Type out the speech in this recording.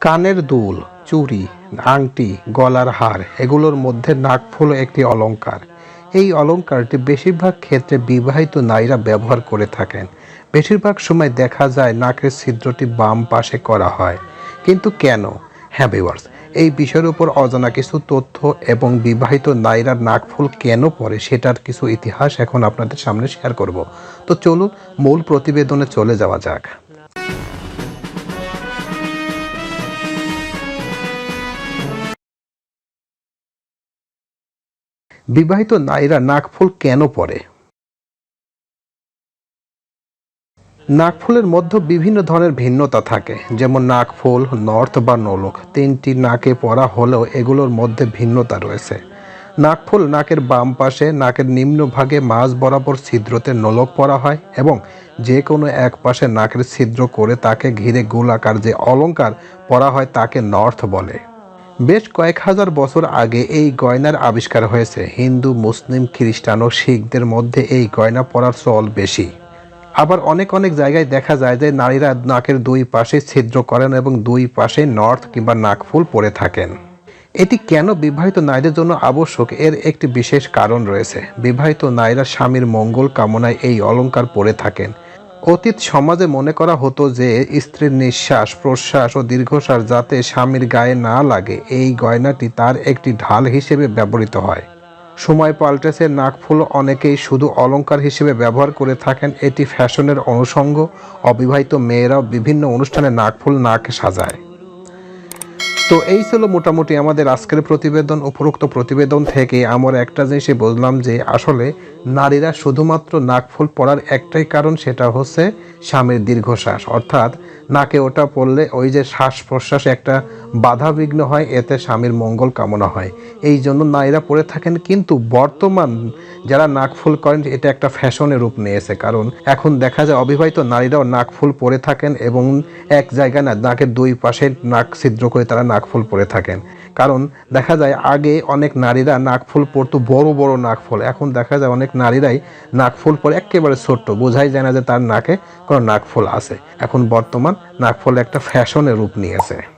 কানের দুল, চুড়ি, আংটি, গলার হার, এগুলোর মধ্যে নাকফুল একটি অলঙ্কার এই অলঙ্কারটি বেশিরভাগ ক্ষেত্রে বিবাহিত নারীরা ব্যবহার করে থাকেন। বেশিরভাগ সময় দেখা যায় নাকের ছিদ্রটি বাম পাশে করা হয়। কিন্তু কেন? হ্যাঁ ভিউয়ার্স এই বিষয়ের উপর অজানা কিছু তথ্য এবং বিবাহিত নারীরা নাকফুল কেন পরে সেটার কিছু ইতিহাস এখন আপনাদের সামনে শেয়ার করব। তো চলুন মূল প্রতিবেদনে চলে যাওয়া যাক। বিবাহিত নারীরা নাকফুল কেন পরে? নাকফুলের মধ্যে বিভিন্ন ধরনের ভিন্নতা থাকে, যেমন নাকফুল নর্থ বা নলক, তিনটি নাকে পরা হলেও এগুলোর মধ্যে ভিন্নতা রয়েছে। নাকফুল নাকের বাম পাশে নাকের নিম্নভাগে মাঝ বরাবর ছিদ্রতে নলক পরা হয় এবং যে কোনো এক পাশে নাকের ছিদ্র করে তাকে ঘিরে গোলাকার যে অলঙ্কার পরা হয় তাকে নর্থ বলে। বেশ কয়েক হাজার বছর আগে এই গয়নার আবিষ্কার হয়েছে। হিন্দু, মুসলিম, খ্রিস্টান ও শিখদের মধ্যে এই গয়না পরার চল বেশি। আবার অনেক অনেক জায়গায় দেখা যায় যে নারীরা নাকের দুই পাশে ছিদ্র করেন এবং দুই পাশে নর্থ কিংবা নাকফুল পরে থাকেন। এটি কেন বিবাহিত নারীদের জন্য আবশ্যক এর একটি বিশেষ কারণ রয়েছে। বিবাহিত নারীরা স্বামীর মঙ্গল কামনায় এই অলঙ্কার পরে থাকেন। অতীত সমাজে মনে করা হতো যে স্ত্রীর নিঃশ্বাস, প্রশ্বাস ও দীর্ঘশ্বাস যাতে স্বামীর গায়ে না লাগে, এই গয়নাটি তার একটি ঢাল হিসেবে ব্যবহৃত হয়। সময় পাল্টেছে, নাকফুল অনেকেই শুধু অলঙ্কার হিসেবে ব্যবহার করে থাকেন। এটি ফ্যাশনের অনুষঙ্গ, অবিবাহিত মেয়েরাও বিভিন্ন অনুষ্ঠানে নাকফুল নাকে সাজায়। তো এই ছিল মোটামুটি আমাদের আজকের প্রতিবেদন, উপরোক্ত প্রতিবেদন থেকে আমার একটা জিনিসই বললাম যে আসলে নারীরা শুধুমাত্র নাকফুল পড়ার একটাই কারণ সেটা হচ্ছে স্বামীর দীর্ঘশ্বাস। অর্থাৎ নাকে ওটা পড়লে ওই যে শ্বাস প্রশ্বাস একটা বাধা বিঘ্ন হয়, এতে স্বামীর মঙ্গল কামনা হয়। এই জন্য নারীরা পরে থাকেন, কিন্তু বর্তমান যারা নাকফুল করেন, এটা একটা ফ্যাশনের রূপ নিয়েছে। কারণ এখন দেখা যায়, অবিবাহিত নারীরাও নাকফুল পরে থাকেন এবং এক জায়গায় না, নাকের দুই পাশে নাক ছিদ্র করে তারা নাকফুল পরে থাকেন। কারণ দেখা যায়, আগে অনেক নারীরা নাকফুল পরতো, বড় বড় নাকফুল। এখন দেখা যায়, অনেক নারীরাই নাকফুল পরে একেবারে ছোট্ট। বোঝাই যায় না যে তার নাকে কোনো নাকফুল আছে। এখন বর্তমান নাকফুল একটা ফ্যাশনের রূপ নিয়েছে।